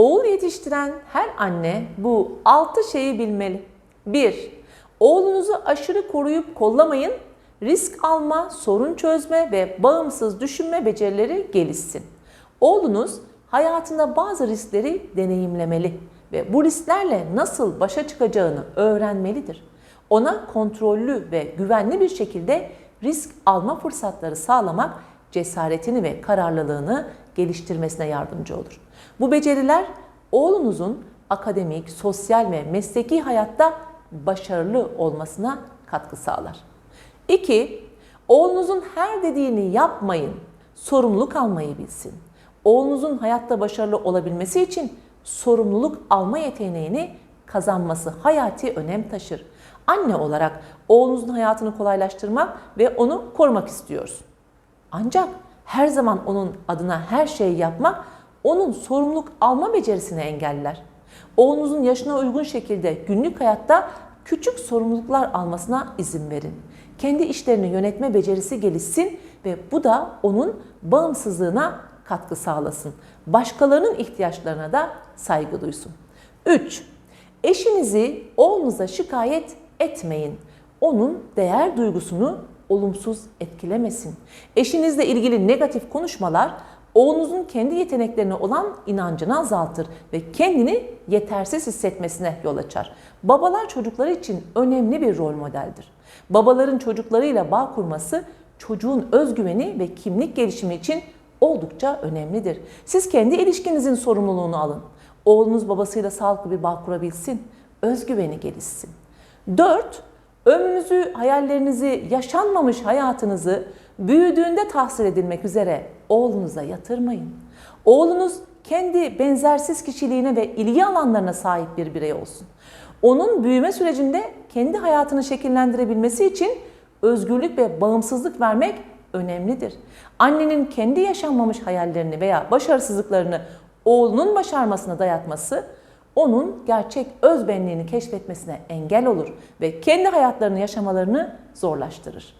Oğul yetiştiren her anne bu 6 şeyi bilmeli. 1. Oğlunuzu aşırı koruyup kollamayın. Risk alma, sorun çözme ve bağımsız düşünme becerileri gelişsin. Oğlunuz hayatında bazı riskleri deneyimlemeli ve bu risklerle nasıl başa çıkacağını öğrenmelidir. Ona kontrollü ve güvenli bir şekilde risk alma fırsatları sağlamak cesaretini ve kararlılığını geliştirmesine yardımcı olur. Bu beceriler oğlunuzun akademik, sosyal ve mesleki hayatta başarılı olmasına katkı sağlar. 2. Oğlunuzun her dediğini yapmayın, sorumluluk almayı bilsin. Oğlunuzun hayatta başarılı olabilmesi için sorumluluk alma yeteneğini kazanması hayati önem taşır. Anne olarak oğlunuzun hayatını kolaylaştırmak ve onu korumak istiyoruz. Ancak her zaman onun adına her şeyi yapmak onun sorumluluk alma becerisini engeller. Oğlunuzun yaşına uygun şekilde günlük hayatta küçük sorumluluklar almasına izin verin. Kendi işlerini yönetme becerisi gelişsin ve bu da onun bağımsızlığına katkı sağlasın. Başkalarının ihtiyaçlarına da saygı duysun. 3. Eşinizi oğlunuza şikayet etmeyin. Onun değer duygusunu olumsuz etkilemesin. Eşinizle ilgili negatif konuşmalar oğlunuzun kendi yeteneklerine olan inancını azaltır ve kendini yetersiz hissetmesine yol açar. Babalar çocukları için önemli bir rol modeldir. Babaların çocuklarıyla bağ kurması çocuğun özgüveni ve kimlik gelişimi için oldukça önemlidir. Siz kendi ilişkinizin sorumluluğunu alın. Oğlunuz babasıyla sağlıklı bir bağ kurabilsin, özgüveni gelişsin. 4. Ömrünüzü, hayallerinizi, yaşanmamış hayatınızı büyüdüğünde tahsil edilmek üzere oğlunuza yatırmayın. Oğlunuz kendi benzersiz kişiliğine ve ilgi alanlarına sahip bir birey olsun. Onun büyüme sürecinde kendi hayatını şekillendirebilmesi için özgürlük ve bağımsızlık vermek önemlidir. Annenin kendi yaşanmamış hayallerini veya başarısızlıklarını oğlunun başarmasına dayatması onun gerçek özbenliğini keşfetmesine engel olur ve kendi hayatlarını yaşamalarını zorlaştırır.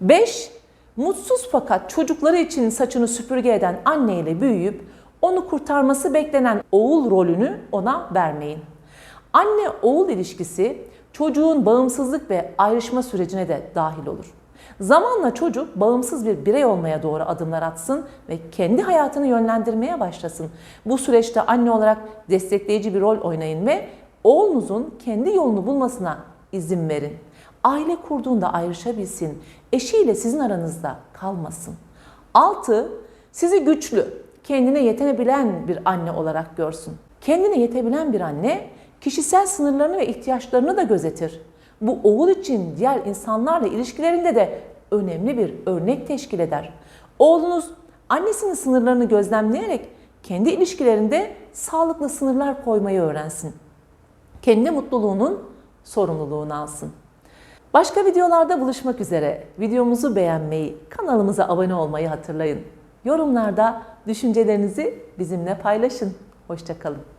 5. Mutsuz fakat çocukları için saçını süpürge eden anneyle büyüyüp onu kurtarması beklenen oğul rolünü ona vermeyin. Anne-oğul ilişkisi çocuğun bağımsızlık ve ayrışma sürecine de dahil olur. Zamanla çocuk bağımsız bir birey olmaya doğru adımlar atsın ve kendi hayatını yönlendirmeye başlasın. Bu süreçte anne olarak destekleyici bir rol oynayın ve oğlunuzun kendi yolunu bulmasına izin verin. Aile kurduğunda ayrışabilsin, eşiyle sizin aranızda kalmasın. 6. Sizi güçlü, kendine yetenebilen bir anne olarak görsün. Kendine yetebilen bir anne kişisel sınırlarını ve ihtiyaçlarını da gözetir. Bu oğul için diğer insanlarla ilişkilerinde de önemli bir örnek teşkil eder. Oğlunuz annesinin sınırlarını gözlemleyerek kendi ilişkilerinde sağlıklı sınırlar koymayı öğrensin. Kendi mutluluğunun sorumluluğunu alsın. Başka videolarda buluşmak üzere. Videomuzu beğenmeyi, kanalımıza abone olmayı hatırlayın. Yorumlarda düşüncelerinizi bizimle paylaşın. Hoşçakalın.